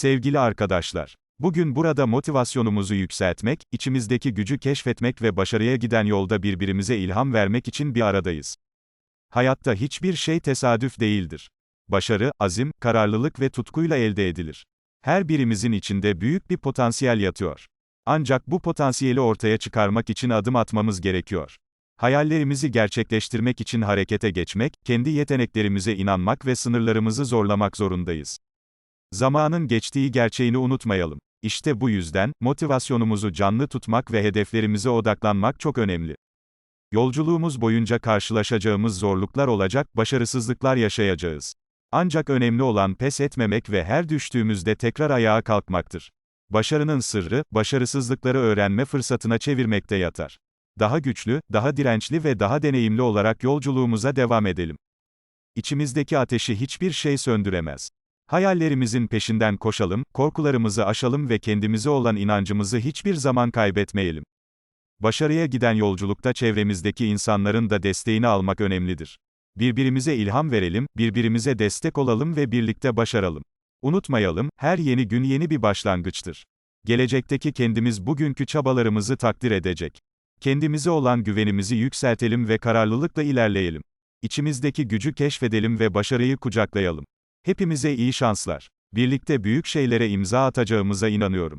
Sevgili arkadaşlar, bugün burada motivasyonumuzu yükseltmek, içimizdeki gücü keşfetmek ve başarıya giden yolda birbirimize ilham vermek için bir aradayız. Hayatta hiçbir şey tesadüf değildir. Başarı, azim, kararlılık ve tutkuyla elde edilir. Her birimizin içinde büyük bir potansiyel yatıyor. Ancak bu potansiyeli ortaya çıkarmak için adım atmamız gerekiyor. Hayallerimizi gerçekleştirmek için harekete geçmek, kendi yeteneklerimize inanmak ve sınırlarımızı zorlamak zorundayız. Zamanın geçtiği gerçeğini unutmayalım. İşte bu yüzden, motivasyonumuzu canlı tutmak ve hedeflerimize odaklanmak çok önemli. Yolculuğumuz boyunca karşılaşacağımız zorluklar olacak, başarısızlıklar yaşayacağız. Ancak önemli olan pes etmemek ve her düştüğümüzde tekrar ayağa kalkmaktır. Başarının sırrı, başarısızlıkları öğrenme fırsatına çevirmekte yatar. Daha güçlü, daha dirençli ve daha deneyimli olarak yolculuğumuza devam edelim. İçimizdeki ateşi hiçbir şey söndüremez. Hayallerimizin peşinden koşalım, korkularımızı aşalım ve kendimize olan inancımızı hiçbir zaman kaybetmeyelim. Başarıya giden yolculukta çevremizdeki insanların da desteğini almak önemlidir. Birbirimize ilham verelim, birbirimize destek olalım ve birlikte başaralım. Unutmayalım, her yeni gün yeni bir başlangıçtır. Gelecekteki kendimiz bugünkü çabalarımızı takdir edecek. Kendimize olan güvenimizi yükseltelim ve kararlılıkla ilerleyelim. İçimizdeki gücü keşfedelim ve başarıyı kucaklayalım. Hepimize iyi şanslar. Birlikte büyük şeylere imza atacağımıza inanıyorum.